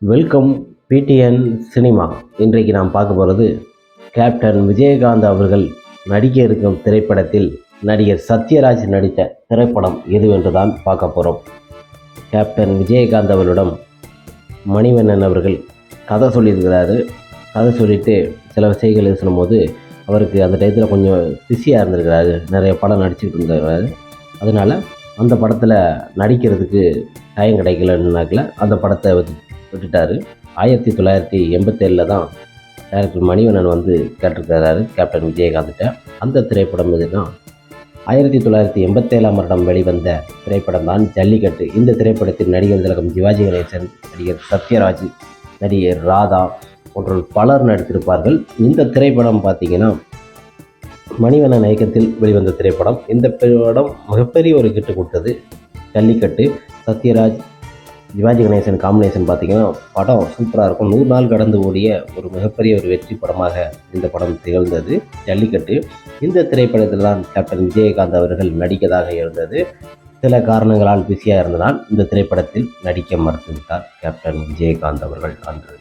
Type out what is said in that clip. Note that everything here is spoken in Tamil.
Welcome PTN cinema. இன்றைக்கு நாம் பார்க்க போகிறது கேப்டன் விஜயகாந்த் அவர்கள் நடிக்க இருக்கும் திரைப்படத்தில் நடிகர் சத்யராஜ் நடித்த திரைப்படம் எதுவென்று தான் பார்க்க போகிறோம் கேப்டன் விஜயகாந்த் அவர்களிடம் மணிவண்ணன் அவர்கள் கதை சொல்லியிருக்கிறாரு. கதை சொல்லிட்டு சில விஷயங்கள் சொல்லும்போது அவருக்கு அந்த டயத்தில் கொஞ்சம் பிஸியாக இருந்திருக்கிறாரு. நிறைய படம் நடிச்சுக்கிட்டு இருந்திருக்கிறாரு. அதனால் அந்த படத்தில் நடிக்கிறதுக்கு டைம் கிடைக்கலன்னாக்கில் அந்த படத்தை விட்டுட்டார். ஆயிரத்தி தொள்ளாயிரத்தி எண்பத்தேழில் தான் டேரக்டர் மணிவண்ணன் வந்து கேட்டிருக்கிறாரு கேப்டன் விஜயகாந்த்கிட்ட அந்த திரைப்படம் எதுனா ஆயிரத்தி தொள்ளாயிரத்தி எண்பத்தேழாம் வருடம் வெளிவந்த திரைப்படம் தான் ஜல்லிக்கட்டு. இந்த திரைப்படத்தில் நடிகர் திலகம் சிவாஜி கணேசன் நடிகர் சத்யராஜ் நடிகர் ராதா போன்ற பலர் நடித்திருப்பார்கள். இந்த திரைப்படம் பார்த்தீங்கன்னா மணிவண்ணன் இயக்கத்தில் வெளிவந்த திரைப்படம். இந்த படம் மிகப்பெரிய ஒரு கிட்டு கொடுத்தது ஜல்லிக்கட்டு. சத்யராஜ் சிவாஜி கணேசன் காம்பினேஷன் பார்த்தீங்கன்னா படம் சூப்பராக இருக்கும். நூறு நாள் கடந்து ஓடிய ஒரு மிகப்பெரிய ஒரு வெற்றி படமாக இந்த படம் திகழ்ந்தது ஜல்லிக்கட்டு. இந்த திரைப்படத்தில் தான் கேப்டன் விஜயகாந்த் அவர்கள் நடிக்கதாக இருந்தது. சில காரணங்களால் பிஸியாக இருந்ததால் இந்த திரைப்படத்தில் நடிக்க மறுத்துவிட்டார் கேப்டன் விஜயகாந்த் அவர்கள் அன்று.